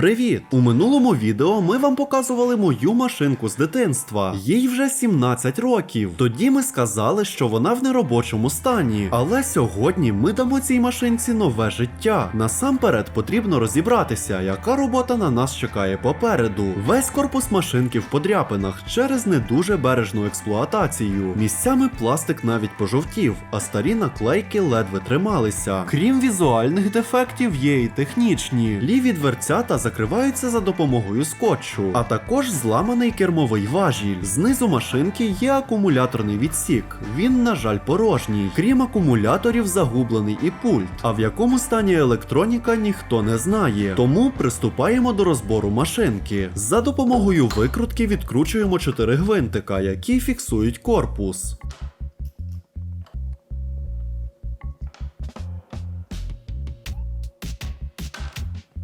Привіт! У минулому відео ми вам показували мою машинку з дитинства. Їй вже 17 років. Тоді ми сказали, що вона в неробочому стані. Але сьогодні ми дамо цій машинці нове життя. Насамперед потрібно розібратися, яка робота на нас чекає попереду. Весь корпус машинки в подряпинах через не дуже бережну експлуатацію. Місцями пластик навіть пожовтів, а старі наклейки ледве трималися. Крім візуальних дефектів, є і технічні. Ліві дверцята закриваються за допомогою скотчу, а також зламаний кермовий важіль. Знизу машинки є акумуляторний відсік. Він, на жаль, порожній. Крім акумуляторів, загублений і пульт. А в якому стані електроніка ніхто не знає. Тому приступаємо до розбору машинки. За допомогою викрутки відкручуємо чотири гвинтика, які фіксують корпус.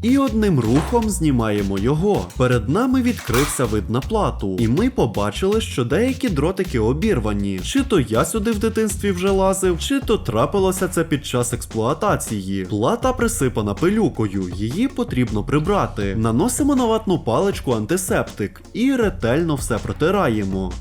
І одним рухом знімаємо його. Перед нами відкрився вид на плату, і ми побачили, що деякі дротики обірвані. Чи то я сюди в дитинстві вже лазив, чи то трапилося це під час експлуатації. Плата присипана пилюкою, її потрібно прибрати. Наносимо на ватну паличку антисептик і ретельно все протираємо.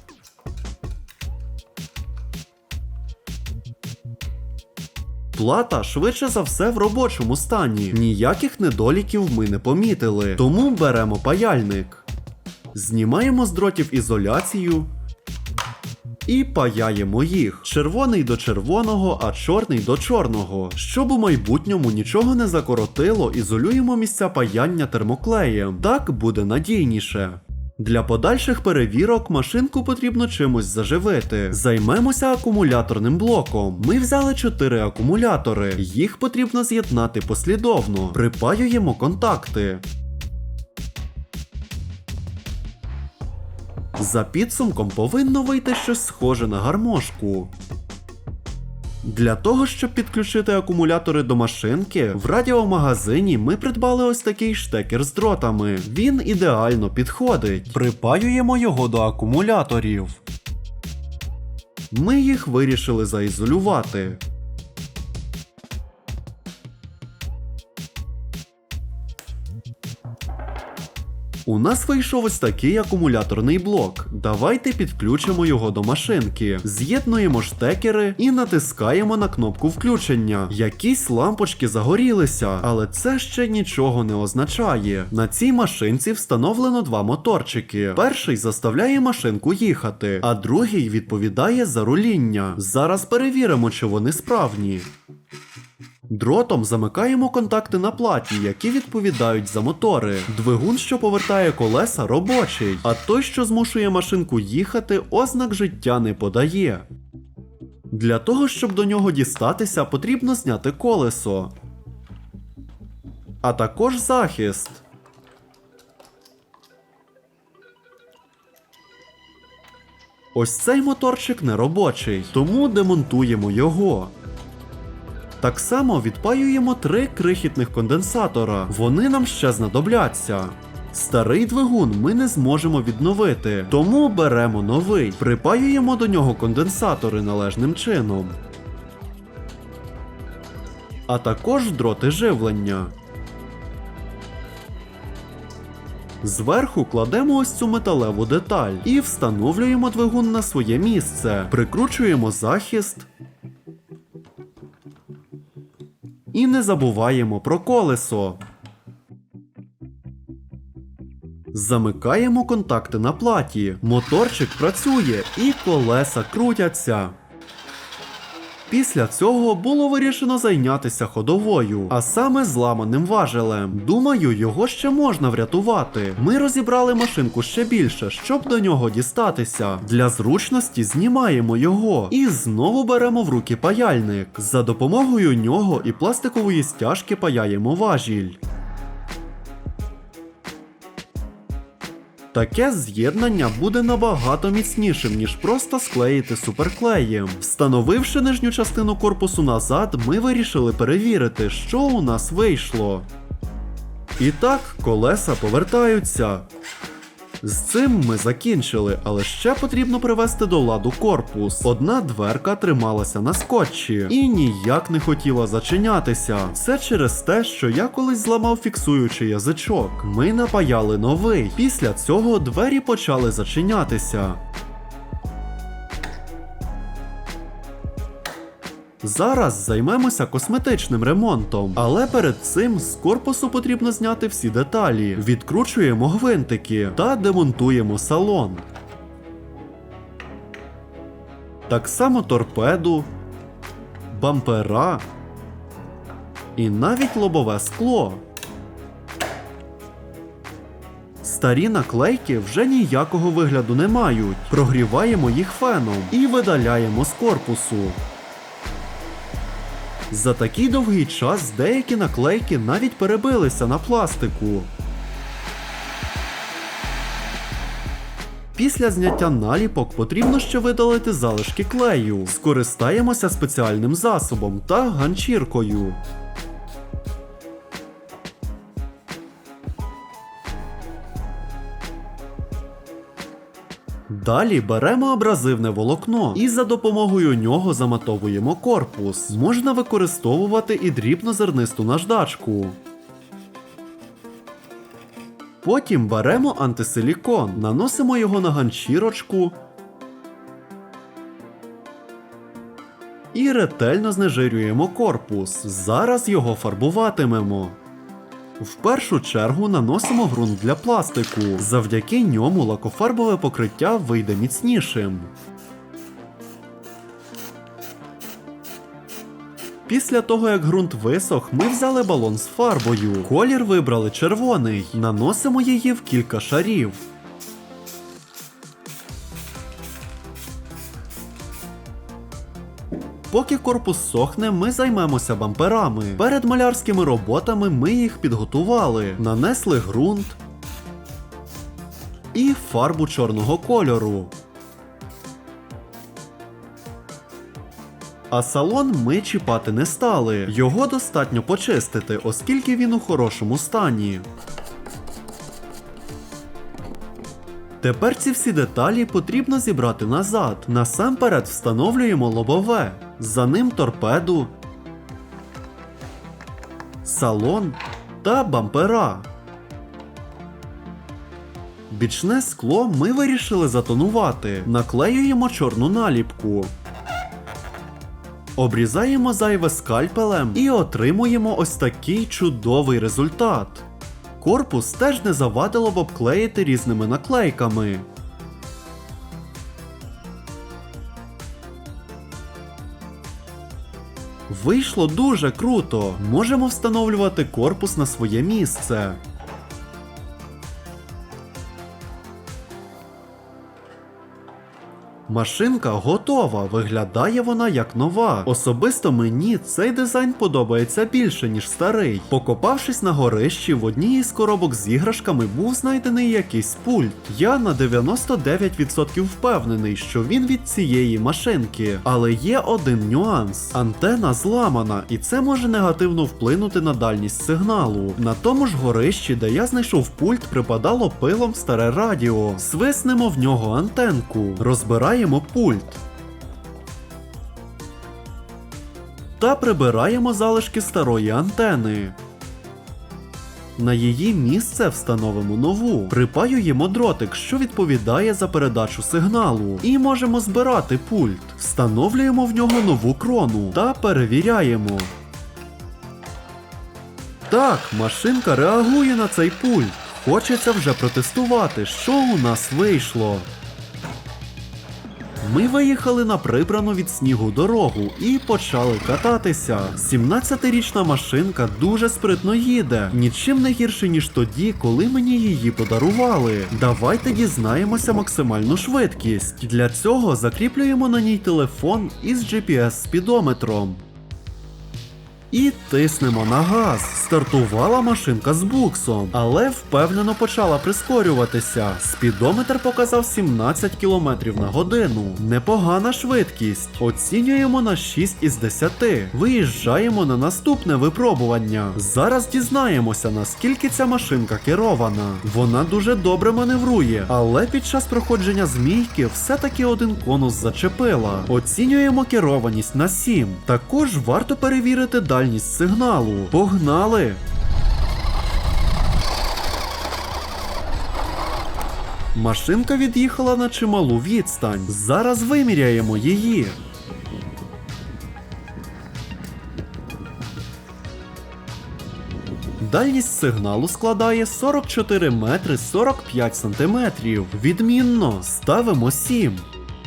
Плата швидше за все в робочому стані. Ніяких недоліків ми не помітили. Тому беремо паяльник. Знімаємо з дротів ізоляцію. І паяємо їх. Червоний до червоного, а чорний до чорного. Щоб у майбутньому нічого не закоротило, ізолюємо місця паяння термоклеєм. Так буде надійніше. Для подальших перевірок машинку потрібно чимось заживити. Займемося акумуляторним блоком. Ми взяли 4 акумулятори. Їх потрібно з'єднати послідовно. Припаюємо контакти. За підсумком повинно вийти щось схоже на гармошку. Для того, щоб підключити акумулятори до машинки, в радіомагазині ми придбали ось такий штекер з дротами. Він ідеально підходить. Припаюємо його до акумуляторів. Ми їх вирішили заізолювати. У нас вийшов ось такий акумуляторний блок. Давайте підключимо його до машинки. З'єднуємо штекери і натискаємо на кнопку включення. Якісь лампочки загорілися, але це ще нічого не означає. На цій машинці встановлено два моторчики. Перший заставляє машинку їхати, а другий відповідає за руління. Зараз перевіримо, чи вони справні. Дротом замикаємо контакти на платі, які відповідають за мотори. Двигун, що повертає колеса, робочий, а той, що змушує машинку їхати, ознак життя не подає. Для того, щоб до нього дістатися, потрібно зняти колесо, а також захист. Ось цей моторчик не робочий, тому демонтуємо його. Так само відпаюємо три крихітних конденсатора. Вони нам ще знадобляться. Старий двигун ми не зможемо відновити, тому беремо новий, припаюємо до нього конденсатори належним чином. А також дроти живлення. Зверху кладемо ось цю металеву деталь і встановлюємо двигун на своє місце. Прикручуємо захист. І не забуваємо про колесо. Замикаємо контакти на платі. Моторчик працює і колеса крутяться. Після цього було вирішено зайнятися ходовою, а саме зламаним важелем. Думаю, його ще можна врятувати. Ми розібрали машинку ще більше, щоб до нього дістатися. Для зручності знімаємо його і знову беремо в руки паяльник. За допомогою нього і пластикової стяжки паяємо важіль. Таке з'єднання буде набагато міцнішим, ніж просто склеїти суперклеєм. Встановивши нижню частину корпусу назад, ми вирішили перевірити, що у нас вийшло. І так, колеса повертаються. З цим ми закінчили, але ще потрібно привести до ладу корпус. Одна дверка трималася на скотчі і ніяк не хотіла зачинятися. Це через те, що я колись зламав фіксуючий язичок. Ми напаяли новий. Після цього двері почали зачинятися. Зараз займемося косметичним ремонтом, але перед цим з корпусу потрібно зняти всі деталі. Відкручуємо гвинтики та демонтуємо салон. Так само торпеду, бампера і навіть лобове скло. Старі наклейки вже ніякого вигляду не мають. Прогріваємо їх феном і видаляємо з корпусу. За такий довгий час деякі наклейки навіть перебилися на пластику. Після зняття наліпок потрібно ще видалити залишки клею. Скористаємося спеціальним засобом та ганчіркою. Далі беремо абразивне волокно і за допомогою нього заматовуємо корпус. Можна використовувати і дрібнозернисту наждачку. Потім беремо антисилікон, наносимо його на ганчірочку і ретельно знежирюємо корпус. Зараз його фарбуватимемо. В першу чергу наносимо ґрунт для пластику. Завдяки ньому лакофарбове покриття вийде міцнішим. Після того, як ґрунт висох, ми взяли балон з фарбою. Колір вибрали червоний. Наносимо її в кілька шарів. Поки корпус сохне, ми займемося бамперами. Перед малярськими роботами ми їх підготували, нанесли ґрунт і фарбу чорного кольору. А салон ми чіпати не стали. Його достатньо почистити, оскільки він у хорошому стані. Тепер ці всі деталі потрібно зібрати назад. Насамперед встановлюємо лобове, за ним торпеду, салон та бампера. Бічне скло ми вирішили затонувати. Наклеюємо чорну наліпку. Обрізаємо зайве скальпелем і отримуємо ось такий чудовий результат. Корпус теж не завадило б обклеїти різними наклейками. Вийшло дуже круто. Можемо встановлювати корпус на своє місце. Машинка готова, виглядає вона як нова. Особисто мені цей дизайн подобається більше, ніж старий. Покопавшись на горищі, в одній із коробок з іграшками був знайдений якийсь пульт. Я на 99% впевнений, що він від цієї машинки. Але є один нюанс: антена зламана, і це може негативно вплинути на дальність сигналу. На тому ж горищі, де я знайшов пульт, припадало пилом старе радіо. Свиснемо в нього антенку. Розбираємо пульт. Та прибираємо залишки старої антени. На її місце встановимо нову. Припаюємо дротик, що відповідає за передачу сигналу. І можемо збирати пульт. Встановлюємо в нього нову крону та перевіряємо. Так, машинка реагує на цей пульт. Хочеться вже протестувати, що у нас вийшло. Ми виїхали на прибрану від снігу дорогу і почали кататися. 17-річна машинка дуже спритно їде, нічим не гірше, ніж тоді, коли мені її подарували. Давайте дізнаємося максимальну швидкість. Для цього закріплюємо на ній телефон із GPS-спідометром. І тиснемо на газ. Стартувала машинка з буксом, але впевнено почала прискорюватися. Спідометр показав 17 км на годину. Непогана швидкість. Оцінюємо на 6 із 10. Виїжджаємо на наступне випробування. Зараз дізнаємося, наскільки ця машинка керована. Вона дуже добре маневрує, але під час проходження змійки все-таки один конус зачепила. Оцінюємо керованість на 7. Також варто перевірити дальність сигналу. Погнали! Машинка від'їхала на чималу відстань. Зараз виміряємо її. Дальність сигналу складає 44 метри 45 сантиметрів. Відмінно, ставимо 7.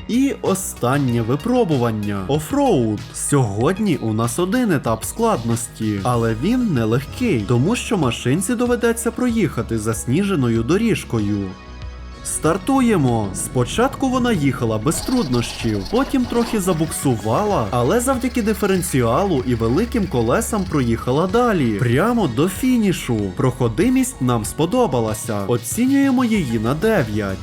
І останнє випробування офроуд. Сьогодні у нас один етап складності, але він нелегкий, тому що машинці доведеться проїхати засніженою доріжкою. Стартуємо! Спочатку вона їхала без труднощів, потім трохи забуксувала, але завдяки диференціалу і великим колесам проїхала далі, прямо до фінішу. Проходимість нам сподобалася. Оцінюємо її на 9.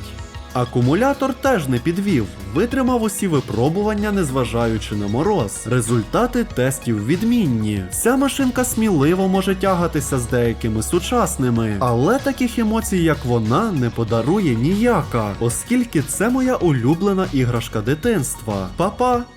Акумулятор теж не підвів, витримав усі випробування, незважаючи на мороз. Результати тестів відмінні. Ця машинка сміливо може тягатися з деякими сучасними, але таких емоцій, як вона, не подарує ніяка, оскільки це моя улюблена іграшка дитинства. Па-па!